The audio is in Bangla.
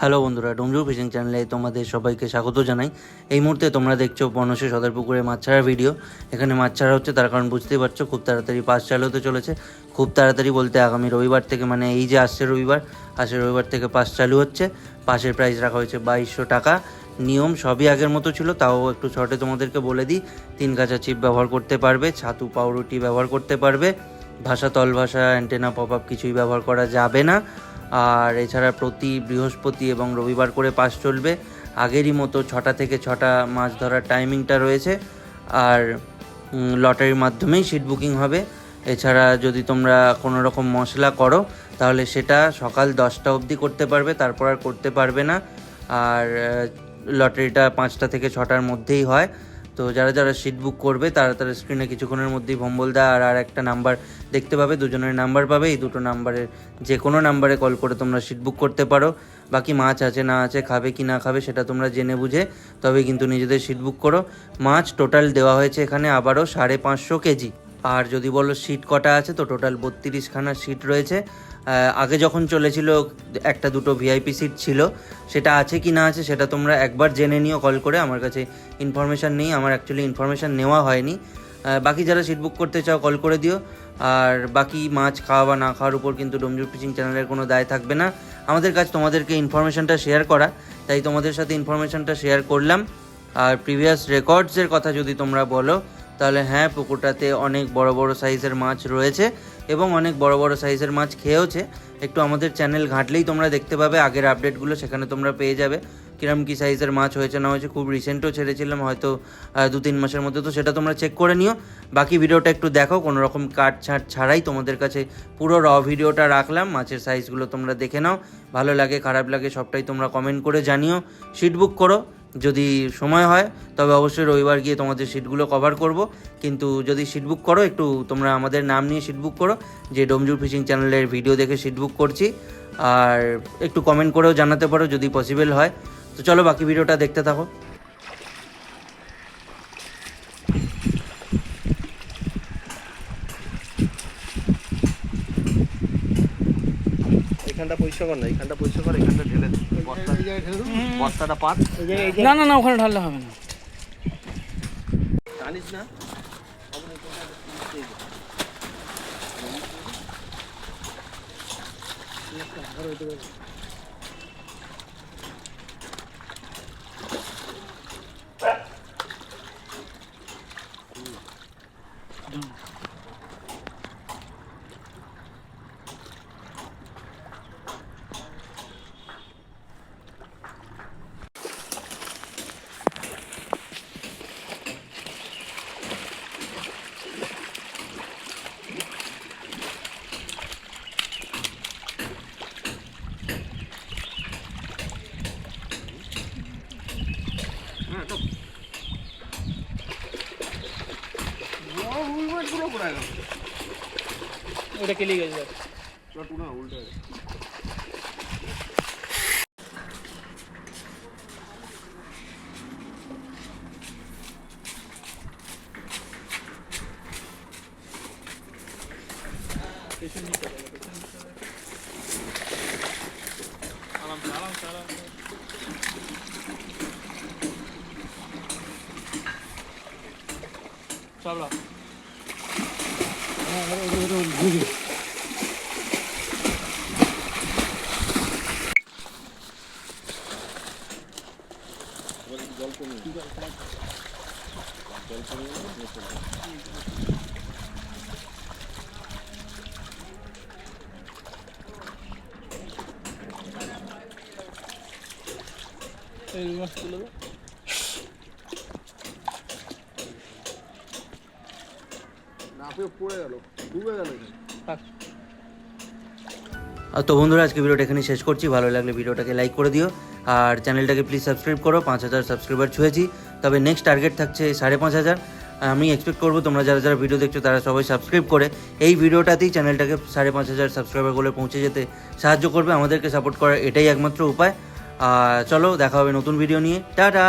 হ্যালো বন্ধুরা, ডোমজু ফিশিং চ্যানেলে তোমাদের সবাইকে স্বাগত জানাই। এই মুহূর্তে তোমরা দেখছ বনসে সদর পুকুরে মাছ ছাড়ার ভিডিও। এখানে মাছ ছাড়া হচ্ছে তার কারণ বুঝতেই পারছ, খুব তাড়াতাড়ি পাস চালু হতে চলেছে। খুব তাড়াতাড়ি বলতে আগামী রবিবার থেকে মানে এই যে আসছে রবিবার আসছে রবিবার থেকে পাস চালু হচ্ছে। পাসের প্রাইস রাখা হয়েছে বাইশশো টাকা। নিয়ম সবই আগের মতো ছিল, তাও একটু শর্টে তোমাদেরকে বলে দিই। তিন কাঁচা চিপ ব্যবহার করতে পারবে, ছাতু, পাউরুটি ব্যবহার করতে পারবে। ভাষা, তল ভাষা অ্যান্টেনা পপ আপ কিছুই ব্যবহার করা যাবে না। আর এছাড়া প্রতি বৃহস্পতি এবং রবিবার করে পাস চলবে। আগেরই মতো ছটা থেকে ছটা মাছ ধরার টাইমিংটা রয়েছে। আর লটারির মাধ্যমেই সিট বুকিং হবে। এছাড়া যদি তোমরা কোনো রকম মশলা করো, তাহলে সেটা সকাল দশটা অবধি করতে পারবে, তারপর আর করতে পারবে না। আর লটারিটা পাঁচটা থেকে ছটার মধ্যেই হয়। তো যারা যারা সিট বুক করবে, তারা তারা স্ক্রিনে কিছুক্ষণের মধ্যেই ভম্বলদা আর আর একটা নাম্বার দেখতে পাবে, দুজনের নাম্বার পাবে, এই দুটো নাম্বারের যে কোনো নাম্বারে কল করে তোমরা সিট বুক করতে পারো। বাকি মাছ আছে, না আছে, খাবে কি না খাবে সেটা তোমরা জেনে বুঝে তবে কিন্তু নিজেদের সিট বুক করো। মাছ টোটাল দেওয়া হয়েছে এখানে আবারও সাড়ে পাঁচশো কেজি। আর যদি বলো সিট কটা আছে, তো টোটাল বত্রিশখানা সিট রয়েছে। আগে যখন চলেছিল, একটা দুটো ভিআইপি সিট ছিল। সেটা আছে কি না আছে, সেটা তোমরা একবার জেনে নিও কল করে। আমার কাছে ইনফরমেশান নেই, আমার অ্যাকচুয়ালি ইনফরমেশান নেওয়া হয়নি। বাকি যারা সিট বুক করতে চাও কল করে দিও। আর বাকি মাছ খাওয়া বা না খাওয়ার উপর কিন্তু ডোমজুর ফিশিং চ্যানেলের কোনো দায় থাকবে না। আমাদের কাছে তোমাদেরকে ইনফরমেশানটা শেয়ার করা। তাই তোমাদের সাথে ইনফরমেশানটা শেয়ার করলাম। আর প্রিভিয়াস রেকর্ডসের কথা যদি তোমরা বলো তাহলে হ্যাঁ পুকুরটাতে অনেক বড় বড় সাইজের মাছ রয়েছে এবং অনেক বড় বড় সাইজের মাছ খেয়েওছে। একটু আমাদের চ্যানেল ঘাঁটলেই তোমরা দেখতে পাবে, আগের আপডেটগুলো সেখানে তোমরা পেয়ে যাবে। কিরম কি সাইজের মাছ হয়েছে, না হয়েছে, খুব রিসেন্টও ছেড়েছিলাম, হয়তো দু তিন মাসের মধ্যে, তো সেটা তোমরা চেক করে নিও। বাকি ভিডিওটা একটু দেখো, কোনো রকম কাট ছাট ছাড়াই তোমাদের কাছে পুরো র ভিডিওটা রাখলাম। মাছের সাইজগুলো তোমরা দেখে নাও, ভালো লাগে, খারাপ লাগে সবটাই তোমরা কমেন্ট করে জানিও। সিট বুক করো যদি সময় হয়, তবে অবশ্যই রবিবার গিয়ে তোমাদের সিটগুলো কভার করব। কিন্তু যদি সিট বুক করো, একটু তোমরা আমাদের নাম নিয়ে সিট বুক করো, যে ডোমজুর ফিশিং চ্যানেলের ভিডিও দেখে সিট বুক করছি। আর একটু কমেন্ট করেও জানাতে পারো যদি পসিবল হয়। তো চলো বাকি ভিডিওটা দেখতে থাকো। এখানটা পরিষ্কার কর না এখানটা পরিষ্কার কর এখানটা ঢেলে দে। বস্তা বস্তাটা পাত। না না না ওখানে ঢাললে হবে না। জানিস না? ওটা কেলি গেছে চলো এই মাছ তুলে দাও না পড়ে গেল ডুবে গেল আর তো বন্ধুরা আজকে ভিডিওটা এখানে শেষ করছি। ভালো লাগলে ভিডিওটাকে লাইক করে দিও। আর চ্যানেলটাকে প্লিজ সাবস্ক্রাইব করো। পাঁচ হাজার সাবস্ক্রাইবার ছুঁয়েছি। তবে নেক্সট টার্গেট থাকছে সাড়ে পাঁচ হাজার। আমি এক্সপেক্ট করব তোমরা যারা যারা ভিডিও দেখছ তারা সবাই সাবস্ক্রাইব করে। এই ভিডিওটাতেই চ্যানেলটাকে সাড়ে পাঁচ হাজার সাবস্ক্রাইবার করে পৌঁছে যেতে সাহায্য করবে। আমাদেরকে সাপোর্ট করার এটাই একমাত্র উপায়। আর চলো দেখা হবে নতুন ভিডিও নিয়ে। টাটা!